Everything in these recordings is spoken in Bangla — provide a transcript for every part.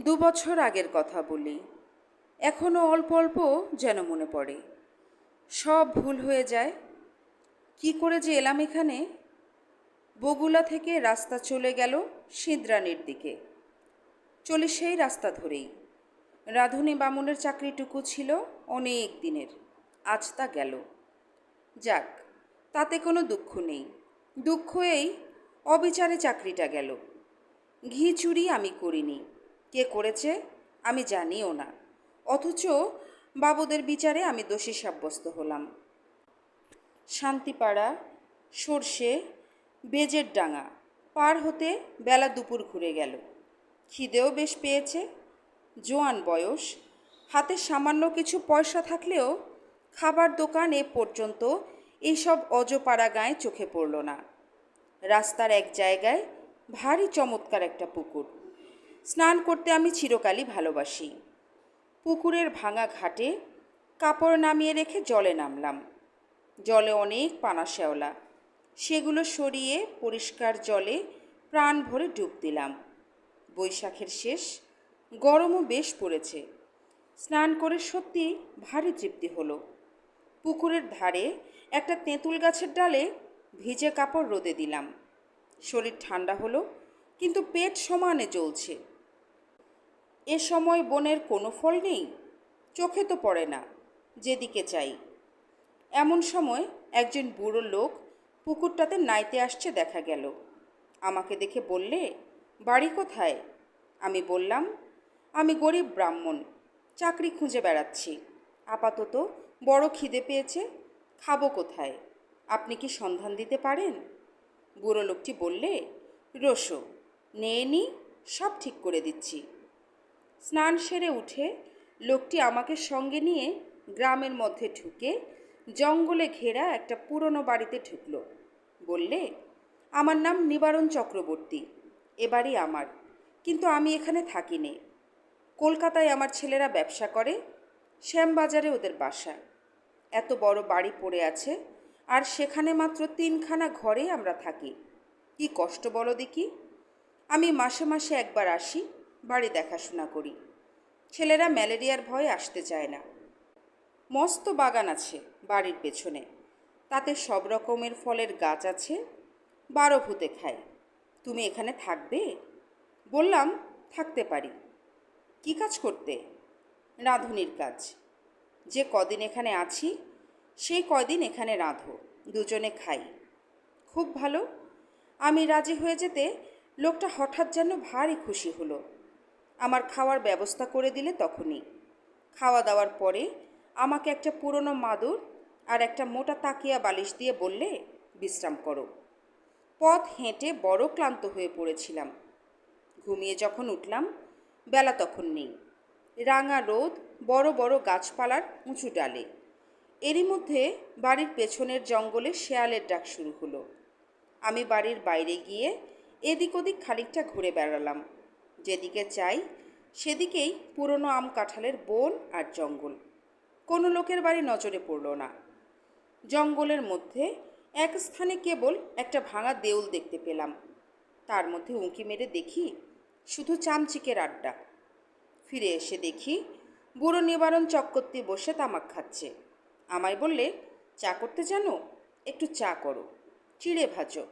দু বছর আগের কথা বলি। এখনও অল্প অল্প যেন মনে পড়ে। সব ভুল হয়ে যায়। কি করে যে এলাম এখানে? বগুলা থেকে রাস্তা চলে গেল সিদ্রানির দিকে। চলে সেই রাস্তা ধরেই। রাধুনী বামুনের চাকরিটুকু ছিল অনেক দিনের। আজ তা গেল। যাক, তাতে কোনো দুঃখ নেই। দুঃখ এই, অবিচারে চাকরিটা গেল। ঘি চুরি আমি করিনি। কে করেছে আমি জানিও না। অথচ বাবুদের বিচারে আমি দোষী সাব্যস্ত হলাম। শান্তিপাড়া, সর্ষে, বেজের ডাঙা পার হতে বেলা দুপুর ঘুরে গেল। খিদেও বেশ পেয়েছে, জোয়ান বয়স, হাতে সামান্য কিছু পয়সা থাকলেও খাবার দোকান এ পর্যন্ত এইসব অজপাড়া গায়ে চোখে পড়ল না। রাস্তার এক জায়গায় ভারী চমৎকার একটা পুকুর। স্নান করতে আমি চিরকালই ভালোবাসি। পুকুরের ভাঙা ঘাটে কাপড় নামিয়ে রেখে জলে নামলাম। জলে অনেক পানা শ্যাওলা। সেগুলো সরিয়ে পরিষ্কার জলে প্রাণ ভরে ডুব দিলাম। বৈশাখের শেষ, গরমও বেশ পড়েছে। স্নান করে সত্যি ভারী তৃপ্তি হলো। পুকুরের ধারে একটা তেঁতুল গাছের ডালে ভিজে কাপড় রোদে দিলাম। শরীর ঠান্ডা হলো, কিন্তু পেট সমানে জ্বলছে। এ সময় বনের কোনো ফল নেই, চোখে তো পড়ে না, যেদিকে চাই। এমন সময় একজন বুড়ো লোক পুকুরটাতে নাইতে আসছে দেখা গেল। আমাকে দেখে বললে, বাড়ি কোথায়? আমি বললাম, আমি গরিব ব্রাহ্মণ, চাকরি খুঁজে বেড়াচ্ছি। আপাতত বড় খিদে পেয়েছে, খাব কোথায়? আপনি কি সন্ধান দিতে পারেন? বুড়ো লোকটি বললে, রসো, নেয়ে নি, সব ঠিক করে দিচ্ছি। স্নান সেরে উঠে লোকটি আমাকে সঙ্গে নিয়ে গ্রামের মধ্যে ঢুকে জঙ্গলে ঘেরা একটা পুরনো বাড়িতে ঢুকল। বললে, আমার নাম নিবারণ চক্রবর্তী, এবারই আমার, কিন্তু আমি এখানে থাকি নে কলকাতায় আমার ছেলেরা ব্যবসা করে, শ্যামবাজারে ওদের বাসা। এত বড় বাড়ি পড়ে আছে, আর সেখানে মাত্র তিনখানা ঘরে আমরা থাকি। কি কষ্ট বলো দেখি। আমি মাসে মাসে একবার আসি বাড়ি দেখাশোনা করি। ছেলেরা ম্যালেরিয়ার ভয়ে আসতে চায় না। মস্ত বাগান আছে বাড়ির পেছনে। তাতে সব রকমের ফলের গাছ আছে, বারো ভূতে খায়। তুমি এখানে থাকবে? বললাম, থাকতে পারি। কি কাজ করতে? রাঁধুনির কাজ। যে কদিন এখানে আছি, সেই কয়দিন এখানে রাঁধো, দুজনে খাই। খুব ভালো। আমি রাজি হয়ে যেতে লোকটা হঠাৎ যেন ভারী খুশি হলো। আমার খাওয়ার ব্যবস্থা করে দিলে তখনই। খাওয়া দাওয়ার পরে আমাকে একটা পুরনো মাদুর আর একটা মোটা তাকিয়া বালিশ দিয়ে বললে, বিশ্রাম করো। পথ হেঁটে বড় ক্লান্ত হয়ে পড়েছিলাম। ঘুমিয়ে যখন উঠলাম, বেলা তখন নেই। রাঙা রোদ বড় বড় গাছপালার উঁচু ডালে। এরই মধ্যে বাড়ির পেছনের জঙ্গলে শেয়ালের ডাক শুরু হলো। আমি বাড়ির বাইরে গিয়ে এদিক ওদিক খানিকটা ঘুরে বেড়ালাম। যেদিকে চাই, সেদিকেই পুরনো আম কাঁঠালের বন আর জঙ্গল। কোনো লোকের বাড়ি নজরে পড়ল না। জঙ্গলের মধ্যে এক স্থানে কেবল একটা ভাঙা দেউল দেখতে পেলাম। তার মধ্যে উঁকি মেরে দেখি শুধু চামচিকের আড্ডা। ফিরে এসে দেখি বুড়ো নিবারণ চক্রবর্তী বসে তামাক খাচ্ছে। আমায় বললে, চা করতে জানো? একটু চা করো। চিড়ে ভাজো।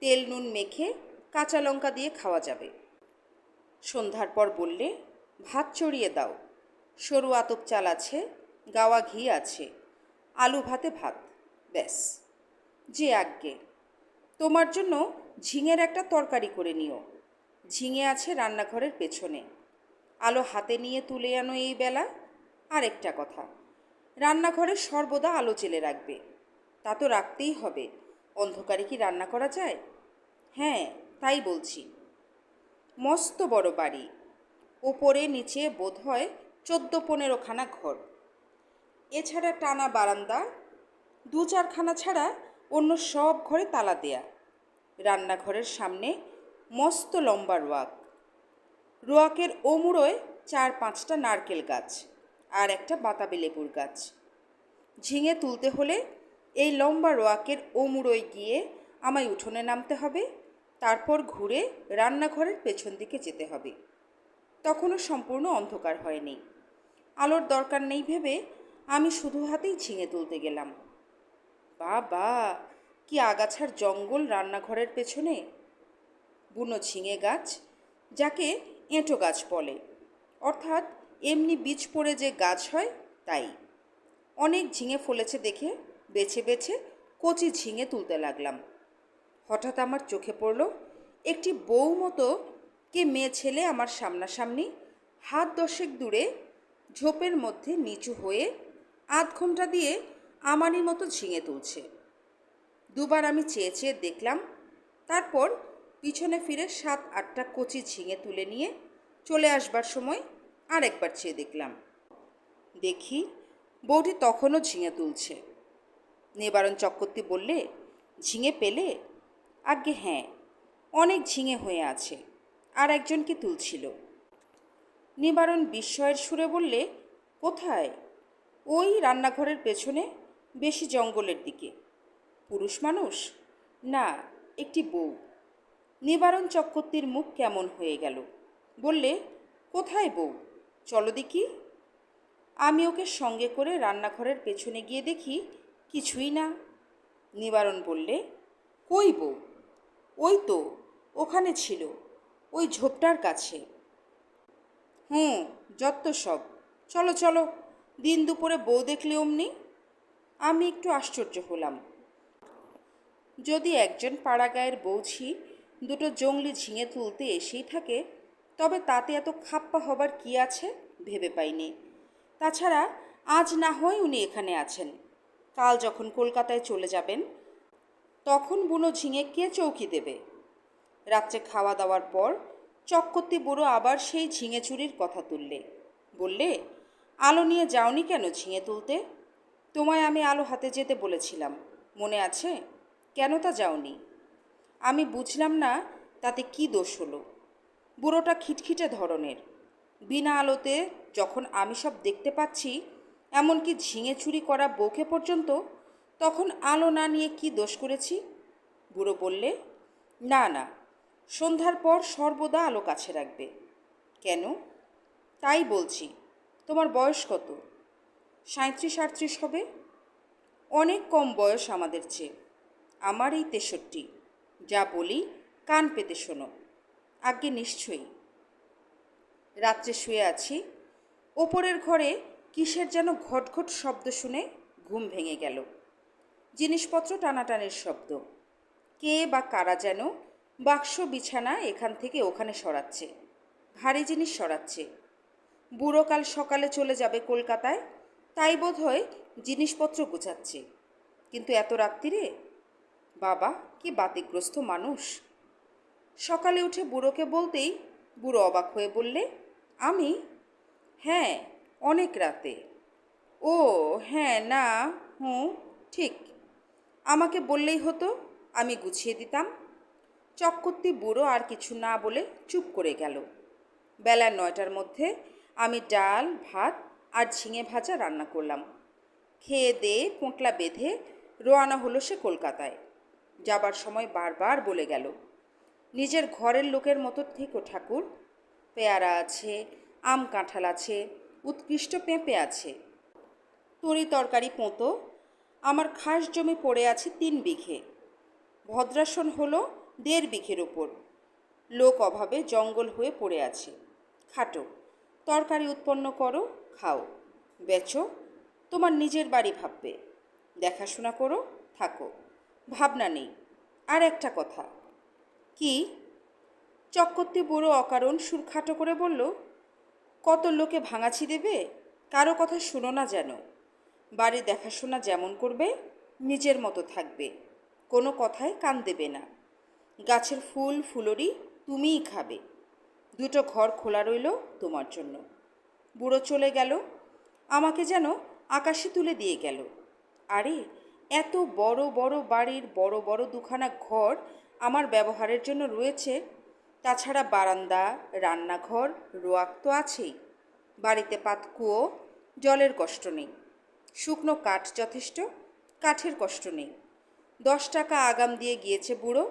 তেল নুন মেখে কাঁচা লঙ্কা দিয়ে খাওয়া যাবে। সন্ধ্যার পর বললে, ভাত চড়িয়ে দাও। সরু আতপ চাল আছে, গাওয়া ঘি আছে, আলু ভাতে ভাত, ব্যাস। যে আজ্ঞে, তোমার জন্য ঝিঙের একটা তরকারি করে নিও। ঝিঙে আছে রান্নাঘরের পেছনে। আলো হাতে নিয়ে তুলে আনো এই বেলা। আর একটা কথা, রান্নাঘরে সর্বদা আলো জেলে রাখবে। তা তো রাখতেই হবে। অন্ধকারে কি রান্না করা যায়? হ্যাঁ তাই বলছি। মস্ত বড় বাড়ি। ওপরে নিচে বোধ হয় চোদ্দ পনেরোখানা ঘর। এছাড়া টানা বারান্দা দু চারখানা ছাড়া অন্য সব ঘরে তালা দেয়া। রান্নাঘরের সামনে মস্ত লম্বা রোয়াক। রোয়াকের ওমুড়োয় চার পাঁচটা নারকেল গাছ আর একটা বাতাবি লেবুর গাছ। ঝিঙে তুলতে হলে এই লম্বা রোয়াকের ওমুড়োয় গিয়ে আমায় উঠোনে নামতে হবে। তারপর ঘুরে রান্নাঘরের পেছন দিকে যেতে হবে। তখনও সম্পূর্ণ অন্ধকার হয়নি। আলোর দরকার নেই ভেবে আমি শুধু হাতেই ঝিঙে তুলতে গেলাম। বাবা, কি আগাছার জঙ্গল রান্নাঘরের পেছনে? বুনো ঝিঙে গাছ, যাকে এঁটো গাছ বলে। অর্থাৎ এমনি বীজ পড়ে যে গাছ হয়, তাই। অনেক ঝিঙে ফলেছে দেখে বেছে বেছে কচি ঝিঙে তুলতে লাগলাম। হঠাৎ আমার চোখে পড়ল একটি বউ মতো কে মেয়ে ছেলে আমার সামনাসামনি, হাত দশেক দূরে, ঝোপের মধ্যে নিচু হয়ে আধ ঘণ্টা দিয়ে আমারই মতো ঝিঙে তুলছে। দুবার আমি চেয়ে চেয়ে দেখলাম, তারপর পিছনে ফিরে সাত আটটা কচি ঝিঙে তুলে নিয়ে চলে আসবার সময় আরেকবার চেয়ে দেখলাম। দেখি বউটি তখনও ঝিঙে তুলছে। নিবারণ চক্রবর্তী বললে, ঝিঙে পেলে আজ্ঞে হ্যাঁ অনেক ঝিঙে হয়ে আছে, আর একজনকে তুলছিল। নিবারণ বিস্ময়ের সুরে বললে, কোথায়? ওই রান্নাঘরের পেছনে, বেশি জঙ্গলের দিকে। পুরুষ মানুষ? না, একটি বউ। নিবারণ চক্রবর্তীর মুখ কেমন হয়ে গেল। বললে, কোথায় বউ? চলো দেখি। আমি ওকে সঙ্গে করে রান্নাঘরের পেছনে গিয়ে দেখি, কিছুই না। নিবারণ বললে, কই বউ? ওই তো, ওখানে ছিল, ওই ঝোপটার কাছে। হুম, যত সব। চলো চলো, দিন দুপুরে বউ দেখলে অমনি। আমি একটু আশ্চর্য হলাম। যদি একজন পাড়াগায়ের বৌছি দুটো জঙ্গলি ঝিঙে তুলতে এসেই থাকে, তবে তাতে এত খাপ্পা হবার কি আছে ভেবে পাইনি। তাছাড়া আজ না হয় উনি এখানে আছেন। কাল যখন কলকাতায় চলে যাবেন তখন বুনো ঝিঙে কে চৌকি দেবে? রাত্রে খাওয়া দাওয়ার পর চক্কর্তি বুড়ো আবার সেই ঝিঙে চুরির কথা তুললে। বললে, আলো নিয়ে যাওনি কেন ঝিঙে তুলতে? তোমায় আমি আলো হাতে যেতে বলেছিলাম। মনে আছে? কেন তা যাওনি? আমি বুঝলাম না তাতে কি দোষ হলো। বুড়োটা খিটখিটে ধরনের। বিনা আলোতে যখন আমি সব দেখতে পাচ্ছি, এমনকি ঝিঙে চুরি করা বউকে পর্যন্ত তখন আলো না নিয়ে কি দোষ করেছি? বুড়ো বললে, না না, সন্ধ্যার পর সর্বদা আলো কাছে রাখবে। কেন? তাই বলছি, তোমার বয়স কত? সাঁত্রিশ আটত্রিশ হবে। অনেক কম বয়স আমাদের চেয়ে। আমার এই তেষট্টি। যা বলি, কান পেতে শোনো। আজ্ঞে নিশ্চয়ই। রাত্রে শুয়ে আছি। ওপরের ঘরে কিসের যেন ঘটঘট শব্দ শুনে ঘুম ভেঙে গেল। জিনিসপত্র টানাটানির শব্দ। কে বা কারা যেন বাক্স, বিছানা এখান থেকে ওখানে সরাচ্ছে। ভারী জিনিস সরাচ্ছে। বুড়ো কাল সকালে চলে যাবে কলকাতায়, তাই বোধ হয় জিনিসপত্র গোছাচ্ছে। কিন্তু এত রাত্রিরে বাবা, কি বাতিগ্রস্ত মানুষ। সকালে উঠে বুড়োকে বলতেই বুড়ো অবাক হয়ে বললে, আমি? হ্যাঁ অনেক রাতে। ও হ্যাঁ না, হুঁ, ঠিক। আমাকে বললেই হতো, আমি গুছিয়ে দিতাম। চক্কর্তি বুড়ো আর কিছু না বলে চুপ করে গেল। বেলা নয়টার মধ্যে আমি ডাল, ভাত আর ঝিঙে ভাজা রান্না করলাম। খেয়ে দিয়ে পোঁটলা বেঁধে রোয়ানা হলো সে কলকাতায়। যাবার সময় বারবার বলে গেল, নিজের ঘরের লোকের মতো থেকো ঠাকুর। পেয়ারা আছে, আম কাঁঠাল আছে, উৎকৃষ্ট পেঁপে আছে। তরি তরকারি পোঁতো আমার খাস জমি পড়ে আছে তিন বিঘে। ভদ্রাসন হলো দেড় বিঘের ওপর লোক অভাবে জঙ্গল হয়ে পড়ে আছে। খাটো, তরকারি উৎপন্ন করো, খাও। বেচো, তোমার নিজের বাড়ি ভাববে। দেখাশোনা করো, থাকো। ভাবনা নেই। আর একটা কথা। কি? চক্কর্তি বুড়ো অকারণ সুর খাটো করে বলল, কত লোকে ভাঙাছি দেবে? কারও কথা শুনো না যেন। বাড়ি দেখাশোনা যেমন করবে, নিজের মতো থাকবে। কোনো কথায় কান দেবে না। গাছের ফুল, ফুলরি তুমিই খাবে। দুটো ঘর খোলা রইল তোমার জন্য। বুড়ো চলে গেল। আমাকে যেন আকাশে তুলে দিয়ে গেল। আরে, এত বড় বড় বাড়ির বড় বড় দুখানা ঘর আমার ব্যবহারের জন্য রয়েছে। তাছাড়া বারান্দা, রান্নাঘর, রোয়াক তো আছেই। বাড়িতে পাতকুয়ো, জলের কষ্ট নেই। শুকনো কাঠ যথেষ্ট, কাঠের কষ্ট নেই। দশ টাকা আগাম দিয়ে গিয়েছে বুড়ো,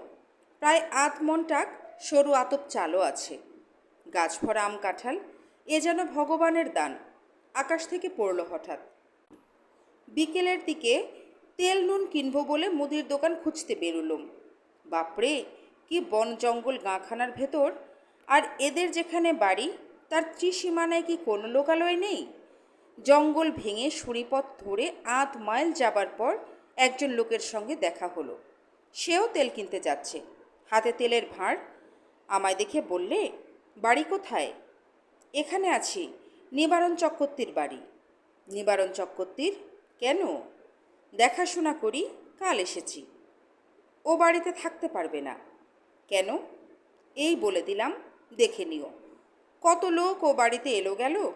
প্রায় আধ মন টাক সরু আতপ চালও আছে। গাছ ভরা আম কাঁঠাল, এ যেন ভগবানের দান, আকাশ থেকে পড়ল হঠাৎ। বিকেলের দিকে তেল নুন কিনবো বলে মুদির দোকান খুঁজতে বেরোলুম। বাপরে, কি বন জঙ্গল গাঁখানার ভেতর, আর এদের যেখানে বাড়ি, তার ত্রিসীমানায় কি কোনো লোকালয় নেই? জঙ্গল ভেঙে সুরিপথ ধরে আধ মাইল যাবার পর একজন লোকের সঙ্গে দেখা হলো। সেও তেল কিনতে যাচ্ছে। হাতে তেলের ভাঁড়। আমায় দেখে বললে, বাড়ি কোথায়? এখানে আছি, নিবারণ চক্রবর্তীর বাড়ি। নিবারণ চক্রবর্তীর? কেন? দেখাশোনা করি, কাল এসেছি। ও বাড়িতে থাকতে পারবে না। কেন? এই বলে দিলাম, দেখে নিও। কত লোক ও বাড়িতে এলো গেল?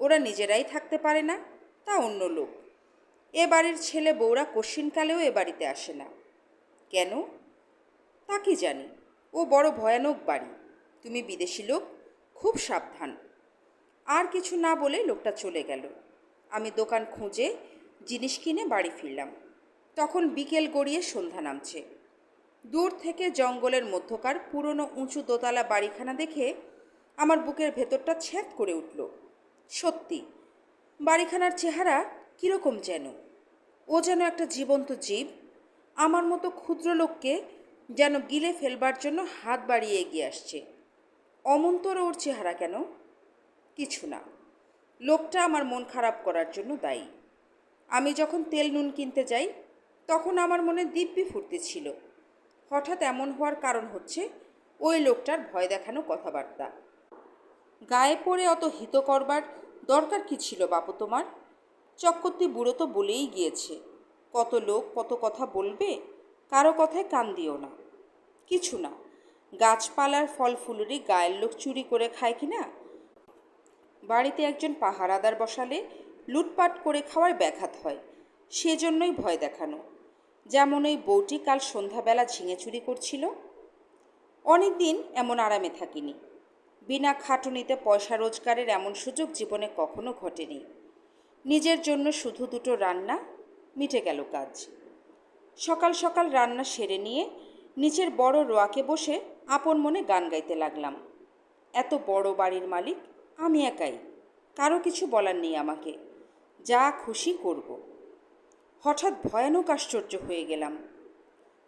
ওরা নিজেরাই থাকতে পারে না, তা অন্য লোক। এ বাড়ির ছেলে বউরা কশিনকালেও এ বাড়িতে আসে না। কেন? তা কি জানি? ও বড় ভয়ানক বাড়ি। তুমি বিদেশি লোক, খুব সাবধান। আর কিছু না বলে লোকটা চলে গেল। আমি দোকান খুঁজে জিনিস কিনে বাড়ি ফিরলাম। তখন বিকেল গড়িয়ে সন্ধ্যা নামছে। দূর থেকে জঙ্গলের মধ্যকার পুরনো উঁচু দোতলা বাড়িখানা দেখে আমার বুকের ভেতরটা ছ্যাঁত করে উঠল। সত্যি, বাড়িখানার চেহারা কীরকম যেন? ও যেন একটা জীবন্ত জীব, আমার মতো ক্ষুদ্র লোককে যেন গিলে ফেলবার জন্য হাত বাড়িয়ে এগিয়ে আসছে। অমন্তর ওর চেহারা কেন? কিছু না। লোকটা আমার মন খারাপ করার জন্য দায়ী। আমি যখন তেল নুন কিনতে যাই, তখন আমার মনে দিব্যি ফুর্তি ছিল। হঠাৎ এমন হওয়ার কারণ হচ্ছে ওই লোকটার ভয় দেখানো কথাবার্তা। গায়ে পড়ে অত হিত করবার দরকার কি ছিল বাপু তোমার? চক্রবর্তী বুড়ো তো বলেই গিয়েছে। কত লোক কত কথা বলবে, কারও কথায় কান দিও না। কিছু না, গাছপালার ফল ফুলেরই গায়ের লোক চুরি করে খায় কি না? বাড়িতে একজন পাহারাদার বসালে লুটপাট করে খাওয়ার ব্যাঘাত হয়, সেজন্যই ভয় দেখানো। যেমন ওই বউটি কাল সন্ধ্যাবেলা ঝিঙে চুরি করছিল। অনেক দিন এমন আরামে থাকিনি। বিনা খাটুনিতে পয়সা রোজগারের এমন সুযোগ জীবনে কখনো ঘটেনি। নিজের জন্য শুধু দুটো রান্না, মিটে গেল কাজ। সকাল সকাল রান্না সেরে নিয়ে নিচের বড় রোয়াকে বসে আপন মনে গান গাইতে লাগলাম। এত বড় বাড়ির মালিক, আমি একাই। কারও কিছু বলার নেই আমাকে। যা খুশি করব। হঠাৎ ভয়ানক আশ্চর্য হয়ে গেলাম।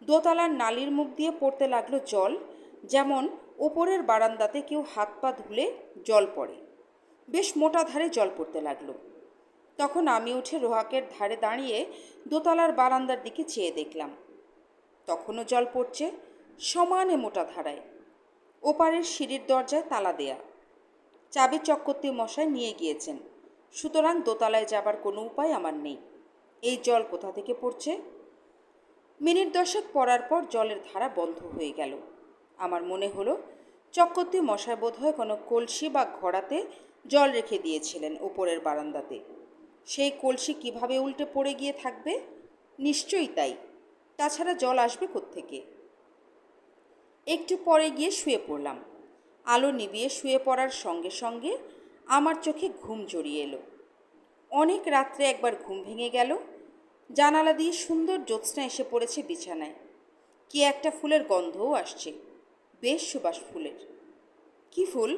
দোতলার নালির মুখ দিয়ে পড়তে লাগল জল, যেমন ওপরের বারান্দাতে কেউ হাত পা ধুলে জল পড়ে। বেশ মোটা ধারে জল পড়তে লাগল। তখন আমি উঠে রোহাকের ধারে দাঁড়িয়ে দোতলার বারান্দার দিকে চেয়ে দেখলাম। তখনও জল পড়ছে সমানে মোটা ধারায়। ওপারের সিঁড়ির দরজায় তালা দেয়া। চাবি চক্রবর্তী মশাই নিয়ে গিয়েছেন। সুতরাং দোতলায় যাবার কোনো উপায় আমার নেই। এই জল কোথা থেকে পড়ছে? মিনিট দশেক পড়ার পর জলের ধারা বন্ধ হয়ে গেল। আমার মনে হলো, চক্রবর্তী মশাই বোধহয় কোনো কলসি বা ঘড়াতে জল রেখে দিয়েছিলেন ওপরের বারান্দাতে। সেই কলসি কীভাবে উল্টে পড়ে গিয়ে থাকবে? নিশ্চয়ই তাই। তাছাড়া জল আসবে কোত্থেকে? একটু পরে গিয়ে শুয়ে পড়লাম। আলো নিবিয়ে শুয়ে পড়ার সঙ্গে সঙ্গে আমার চোখে ঘুম জড়িয়ে এলো। অনেক রাত্রে একবার ঘুম ভেঙে গেল। জানালা দিয়ে সুন্দর জ্যোৎস্না এসে পড়েছে বিছানায়। কি একটা ফুলের গন্ধও আসছে। বেশ সুবাস ফুলের। কি ফুল?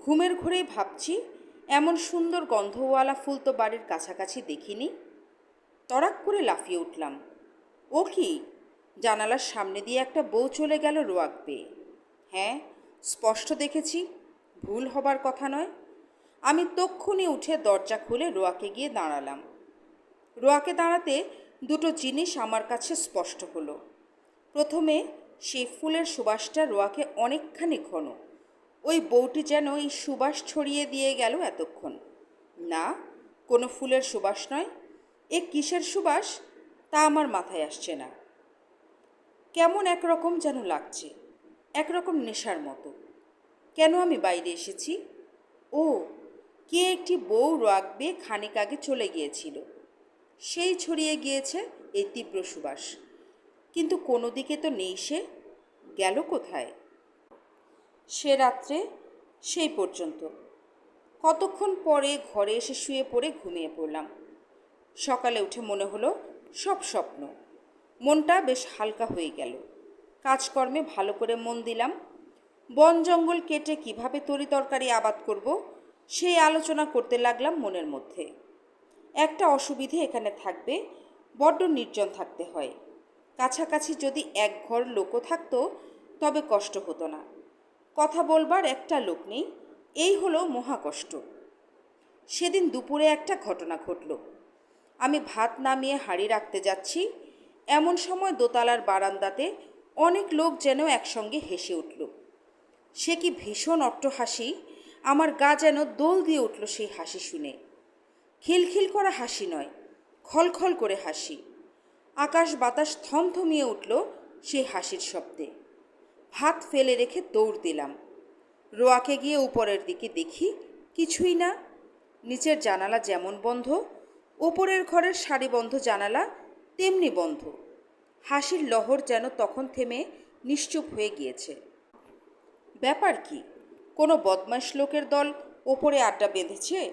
ঘুমের ঘুরেই ভাবছি, এমন সুন্দর গন্ধওয়ালা ফুল তো বাড়ির কাছাকাছি দেখিনি। তড়াক করে লাফিয়ে উঠলাম। ও কি? জানালার সামনে দিয়ে একটা বউ চলে গেল রোয়াক পেয়ে। হ্যাঁ স্পষ্ট দেখেছি, ভুল হবার কথা নয়। আমি তক্ষুনি উঠে দরজা খুলে রোয়াকে গিয়ে দাঁড়ালাম। রোয়াকে দাঁড়াতে দুটো জিনিস আমার কাছে স্পষ্ট হলো। প্রথমে সেই ফুলের সুবাসটা রোয়াকে অনেকখানি ঘন। ওই বউটি যেন এই সুবাস ছড়িয়ে দিয়ে গেল এতক্ষণ। না, কোনো ফুলের সুবাস নয়। এ কিসের সুবাস? তা আমার মাথায় আসছে না। কেমন একরকম যেন লাগছে, একরকম নেশার মতো। কেন আমি বাইরে এসেছি? ও, কে একটি বউ রাখবে খানিক আগে চলে গিয়েছিল? সেই ছড়িয়ে গিয়েছে এই তীব্র সুবাস। কিন্তু কোনো দিকে তো নেই সে। গেল কোথায়? সে রাত্রে সেই পর্যন্ত। কতক্ষণ পরে ঘরে এসে শুয়ে পড়ে ঘুমিয়ে পড়লাম। সকালে উঠে মনে হলো সব স্বপ্ন। মনটা বেশ হালকা হয়ে গেল। কাজকর্মে ভালো করে মন দিলাম। বন জঙ্গল কেটে কীভাবে তরি তরকারি আবাদ করব সেই আলোচনা করতে লাগলাম মনের মধ্যে। একটা অসুবিধে এখানে থাকবে, বড্ড নির্জন থাকতে হয়। কাছাকাছি যদি এক ঘর লোকও থাকতো, তবে কষ্ট হতো না। কথা বলবার একটা লোক নেই, এই হলো মহাকষ্ট সেদিন দুপুরে একটা ঘটনা ঘটল। আমি ভাত নামিয়ে হাঁড়ি রাখতে যাচ্ছি, এমন সময় দোতলার বারান্দাতে অনেক লোক যেন একসঙ্গে হেসে উঠল। সে কি ভীষণ হাসি আমার গা যেন দোল দিয়ে উঠল সেই হাসি শুনে। খিলখিল করা হাসি নয়, খলখল করে হাসি। আকাশ বাতাস থমথমিয়ে উঠল সেই হাসির শব্দে। হাত ফেলে রেখে দৌড় দিলাম। রোয়াকে গিয়ে উপরের দিকে দেখি কিছুই না। নিচের জানালা যেমন বন্ধ, ওপরের ঘরের সারিবন্ধ জানালা তেমনি বন্ধ। হাসির লহর যেন তখন থেমে নিশ্চুপ হয়ে গিয়েছে। ব্যাপার কি? কোনো বদমাশ লোকের দল ওপরে আড্ডা বেঁধেছে?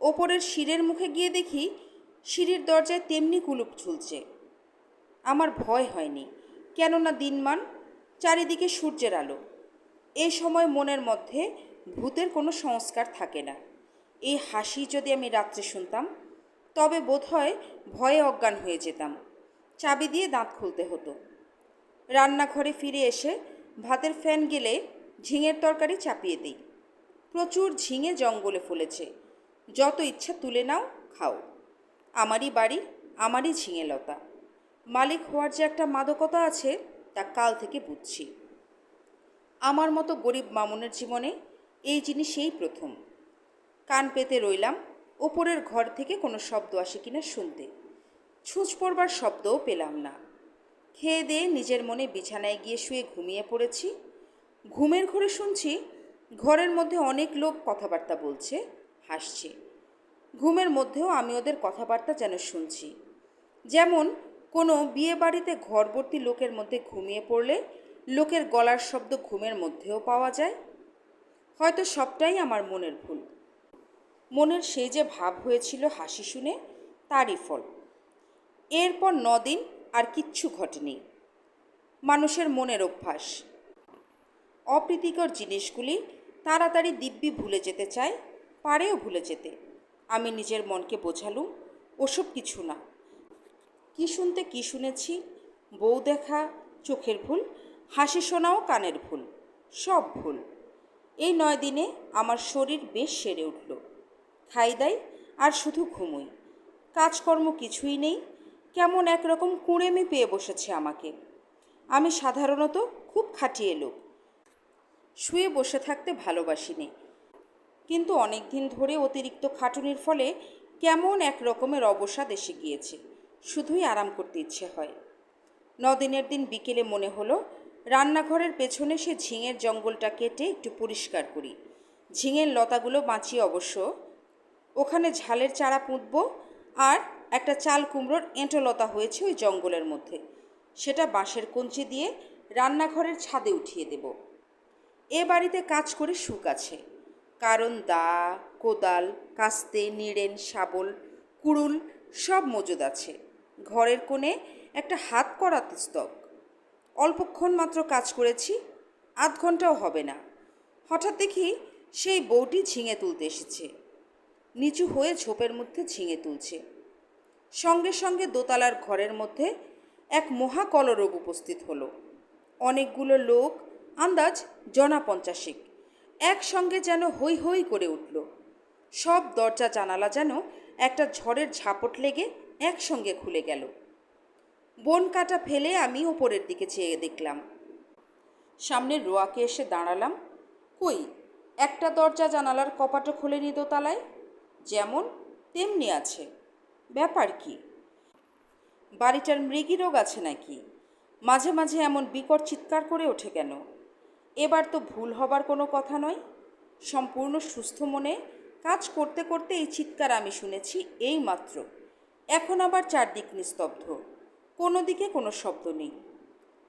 ওপরের শিরের মুখে গিয়ে দেখি সিঁড়ির দরজায় তেমনি কুলুপ ঝুলছে। আমার ভয় হয়নি। কেননা দিনমান চারিদিকে সূর্যের আলো। এই সময় মনের মধ্যে ভূতের কোনো সংস্কার থাকে না। এই হাসি যদি আমি রাত্রে শুনতাম, তবে বোধহয় ভয়ে অজ্ঞান হয়ে যেতাম। চাবি দিয়ে দাঁত খুলতে হতো। রান্নাঘরে ফিরে এসে ভাতের ফ্যান গেলে ঝিঙের তরকারি চাপিয়ে দিই। প্রচুর ঝিঙে জঙ্গলে ফুলেছে। যত ইচ্ছা তুলে নাও, খাও। আমারই বাড়ি, আমারই ঝিঙে লতা। মালিক হওয়ার যে একটা মাদকতা আছে, তা কাল থেকে বুঝছি। আমার মতো গরিব মামুনের জীবনে এই জিনিসেই প্রথম। কান পেতে রইলাম, ওপরের ঘর থেকে কোনো শব্দ আসে কিনা শুনতে। ছুঁচ পড়বার শব্দও পেলাম না। খেয়ে দিয়ে নিজের মনে বিছানায় গিয়ে শুয়ে ঘুমিয়ে পড়েছি। ঘুমের ঘরে শুনছি, ঘরের মধ্যে অনেক লোক কথাবার্তা বলছে, হাসছে। ঘুমের মধ্যেও আমি ওদের কথাবার্তা যেন শুনছি। যেমন কোনো বিয়ে বাড়িতে ঘরবর্তী লোকের মধ্যে ঘুমিয়ে পড়লে লোকের গলার শব্দ ঘুমের মধ্যেও পাওয়া যায়। হয়তো সবটাই আমার মনের ভুল। মনের সেই যে ভাব হয়েছিল হাসি শুনে তারই ফল। এরপর নদিন আর কিচ্ছু ঘটেনি। মানুষের মনের অভ্যাস। অপ্রীতিকর জিনিসগুলি তাড়াতাড়ি দিব্যি ভুলে যেতে চায়, পারেও ভুলে যেতে। আমি নিজের মনকে বোঝালুম, ওসব কিছু না। কি শুনতে কি শুনেছি? বউ দেখা, চোখের ভুল, হাসি শোনাও, কানের ভুল, সব ভুল। এই নয় দিনে আমার শরীর বেশ সেরে উঠল। খাই দাই, আর শুধু ঘুমোই। কাজকর্ম কিছুই নেই, কেমন একরকম কুঁড়েমি পেয়ে বসেছে আমাকে। আমি সাধারণত খুব খাটিয়ে লোক। শুয়ে বসে থাকতে ভালোবাসি নে কিন্তু অনেক দিন ধরে অতিরিক্ত খাটুনির ফলে কেমন এক রকমের অবসাদ এসে গিয়েছে। শুধুই আরাম করতে ইচ্ছে হয়। নদিনের দিন বিকেলে মনে হলো, রান্নাঘরের পেছনে সে ঝিঙের জঙ্গলটা কেটে একটু পরিষ্কার করি। ঝিঙের লতাগুলো বাঁচিয়ে অবশ্য ওখানে ঝালের চারা পুঁতব আর একটা চাল কুমড়োর এঁটো লতা হয়েছে ওই জঙ্গলের মধ্যে। সেটা বাঁশের কঞ্চি দিয়ে রান্নাঘরের ছাদে উঠিয়ে দেব। এ বাড়িতে কাজ করে সুখ আছে। কারণ দা, কোদাল, কাস্তে, নিড়েন, শাবল, কুড়ুল সব মজুদ আছে। ঘরের কোণে একটা হাত করা স্তক অল্পক্ষণ মাত্র কাজ করেছি, আধ ঘন্টাও হবে না। হঠাৎ দেখি সেই বউটি ঝিঙে তুলতে এসেছে। নিচু হয়ে ঝোপের মধ্যে ঝিঙে তুলছে। সঙ্গে সঙ্গে দোতলার ঘরের মধ্যে এক মহা কলরব উপস্থিত হলো। অনেকগুলো লোক, আন্দাজ জনা পঞ্চাশেক, একসঙ্গে যেন হৈ হৈ করে উঠল। সব দরজা জানালা যেন একটা ঝড়ের ঝাপট লেগে একসঙ্গে খুলে গেল। বন কাটা ফেলে আমি ওপরের দিকে চেয়ে দেখলাম। সামনে রোয়াকে এসে দাঁড়ালাম। কই, একটা দরজা জানালার কপাটও খোলেনি দোতলায় যেমন তেমনি আছে। ব্যাপার কি? বাড়িটার মৃগী রোগ আছে নাকি? মাঝে মাঝে এমন বিকট চিৎকার করে ওঠে কেন? এবার তো ভুল হবার কোনো কথা নয়। সম্পূর্ণ সুস্থ মনে কাজ করতে করতে এই চিৎকার আমি শুনেছি এই মাত্র এখন আবার চারদিক নিস্তব্ধ। কোনো দিকে কোনো শব্দ নেই।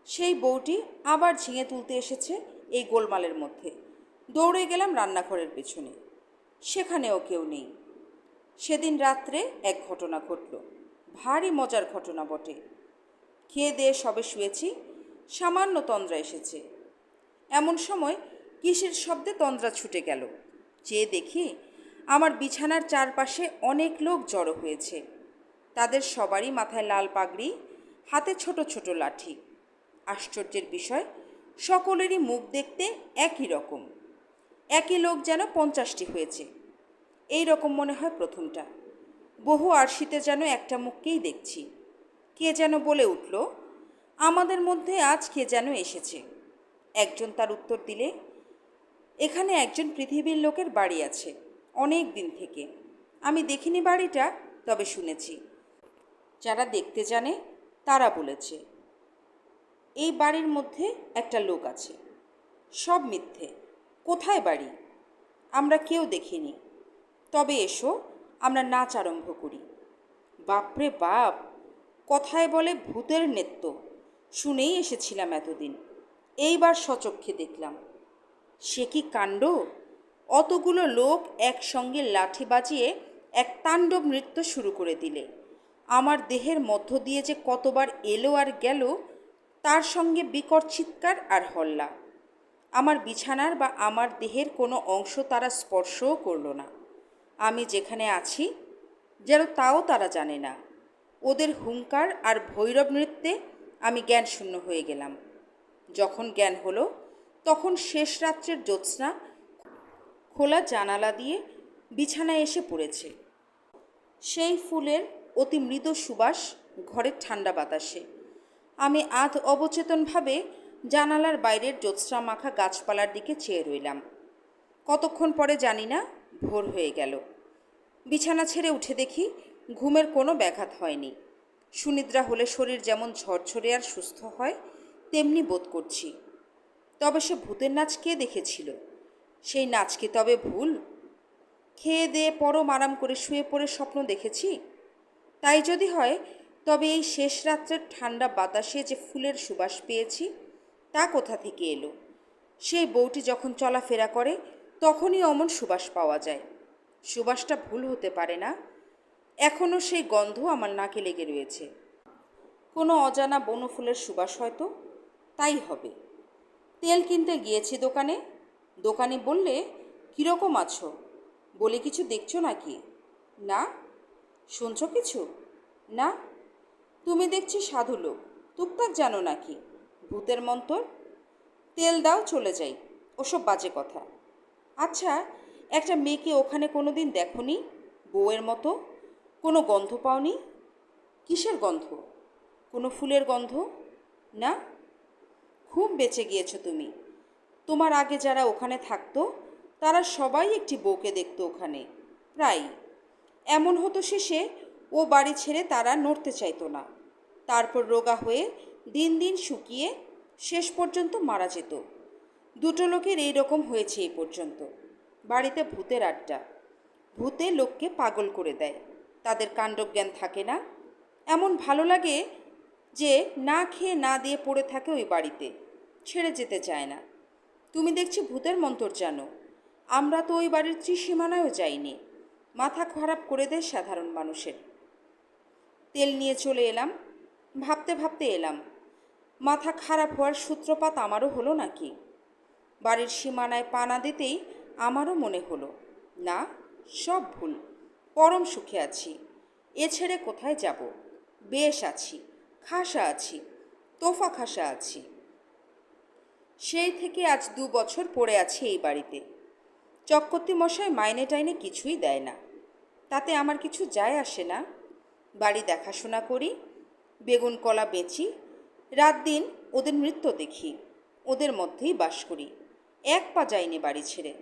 সেই বউটি আবার ঝিঙে তুলতে এসেছে এই গোলমালের মধ্যে। দৌড়ে গেলাম রান্নাঘরের পেছনে। সেখানেও কেউ নেই। সেদিন রাত্রে এক ঘটনা ঘটল। ভারী মজার ঘটনা বটে। খেয়ে দিয়ে সবে শুয়েছি, সামান্য তন্দ্রা এসেছে। এমন সময় কিসের শব্দে তন্দ্রা ছুটে গেল। চেয়ে দেখি আমার বিছানার চারপাশে অনেক লোক জড়ো হয়েছে। তাদের সবারই মাথায় লাল পাগড়ি, হাতে ছোট ছোট লাঠি। আশ্চর্যের বিষয়, সকলেরই মুখ দেখতে একই রকম। একই লোক যেন পঞ্চাশটি হয়েছে। এই রকম মনে হয় প্রথমটা। বহু আরশিতে যেন একটা মুখকেই দেখছি। কে যেন বলে উঠল, আমাদের মধ্যে আজ কে যেন এসেছে? একজন তার উত্তর দিলে, এখানে একজন পৃথিবীর লোকের বাড়ি আছে, অনেক দিন থেকে। আমি দেখিনি বাড়িটা, তবে শুনেছি। যারা দেখতে জানে, তারা বলেছে, এই বাড়ির মধ্যে একটা লোক আছে। সব মিথ্যে। কোথায় বাড়ি? আমরা কেউ দেখিনি। তবে এসো, আমরা নাচ আরম্ভ করি। বাপরে বাপ! কথায় বলে ভূতের নৃত্য। শুনেই এসেছিলাম এতদিন। এইবার সচক্ষে দেখলাম। সে কি কাণ্ড? অতগুলো লোক একসঙ্গে লাঠি বাজিয়ে এক তাণ্ডব নৃত্য শুরু করে দিলে। আমার দেহের মধ্য দিয়ে যে কতবার এলো আর গেল, তার সঙ্গে বিকট চিৎকার আর হল্লা। আমার বিছানার বা আমার দেহের কোনো অংশ তারা স্পর্শও করল না। আমি যেখানে আছি, যেন তাও তারা জানে না। ওদের হুঙ্কার আর ভৈরব নৃত্যে আমি জ্ঞান শূন্য হয়ে গেলাম। যখন জ্ঞান হলো, তখন শেষ রাত্রের জ্যোৎস্না খোলা জানালা দিয়ে বিছানায় এসে পড়েছে। সেই ফুলের অতি মৃদু সুবাস ঘরের ঠান্ডা বাতাসে। আমি আধ অবচেতনভাবে জানালার বাইরের জ্যোৎস্না মাখা গাছপালার দিকে চেয়ে রইলাম। কতক্ষণ পরে জানি না, ভোর হয়ে গেল। বিছানা ছেড়ে উঠে দেখি ঘুমের কোনো ব্যাঘাত হয়নি। সুনিদ্রা হলে শরীর যেমন ঝরঝরে আর সুস্থ হয়, তেমনি বোধ করছি। তবে সে ভূতের নাচ কে দেখেছিল? সেই নাচ কি তবে ভুল? খেয়ে দিয়ে পরম আরাম করে শুয়ে পড়ে স্বপ্ন দেখেছি? তাই যদি হয়, তবে এই শেষ রাত্রের ঠান্ডা বাতাসে যে ফুলের সুবাস পেয়েছি, তা কোথা থেকে এলো? সেই বউটি যখন চলাফেরা করে, তখনই অমন সুবাস পাওয়া যায়। সুবাসটা ভুল হতে পারে না। এখনও সেই গন্ধ আমার নাকে লেগে রয়েছে। কোনো অজানা বনফুলের সুবাস হয়তো? তাই হবে। তেল কিনতে গিয়েছি দোকানে। দোকানে বললে, কীরকম আছো? বলে কিছু দেখছ নাকি? না। শুনছো কিছু? না? তুমি দেখছি সাধু লোক। টুকটাক জানো নাকি? ভূতের মন্তর তেল দাও, চলে যাই। ওসব বাজে কথা। আচ্ছা একটা মেয়েকে ওখানে কোনো দিন দেখনি? বউয়ের মতো? কোনো গন্ধ পাওনি? কিসের গন্ধ? কোনো ফুলের গন্ধ? না? খুব বেঁচে গিয়েছো তুমি। তোমার আগে যারা ওখানে থাকতো, তারা সবাই একটি বউকে দেখতো ওখানে। প্রায় এমন হতো শেষে, ও বাড়ি ছেড়ে তারা নড়তে চাইতো না। তারপর রোগা হয়ে দিন দিন শুকিয়ে শেষ পর্যন্ত মারা যেত। দুটো লোকের এই রকম হয়েছে এই পর্যন্ত। বাড়িতে ভূতের আড্ডা। ভূতে লোককে পাগল করে দেয়। তাদের কাণ্ডজ্ঞান থাকে না। এমন ভালো লাগে যে না খেয়ে না দিয়ে পড়ে থাকে ওই বাড়িতে। ছেড়ে যেতে চায় না। তুমি দেখছি ভূতের মন্তর জানো। আমরা তো ওই বাড়ির ত্রিসীমানায়ও যাইনি। মাথা খারাপ করে দেয় সাধারণ মানুষের। তেল নিয়ে চলে এলাম, ভাবতে ভাবতে এলাম, মাথা খারাপ হওয়ার সূত্রপাত আমারও হলো নাকি? বাড়ির সীমানায় পানা দিতেই আমারও মনে হলো, না, সব ভুল, পরম সুখে আছি, এ ছেড়ে কোথায় যাব? বেশ আছি, খাসা আছি, তোফা খাসা আছি। সেই থেকে আজ দু বছর পড়ে আছি এই বাড়িতে। চক্রবর্তী মশাই মাইনে টাইনে কিছুই দেয় না। তাতে আমার কিছু যায় আসে না। বাড়ি দেখাশোনা করি, বেগুন কলা বেচি, রাত দিন ওদের নৃত্য দেখি, ওদের মধ্যেই বাস করি। এক পা যাইনি বাড়ি ছেড়ে।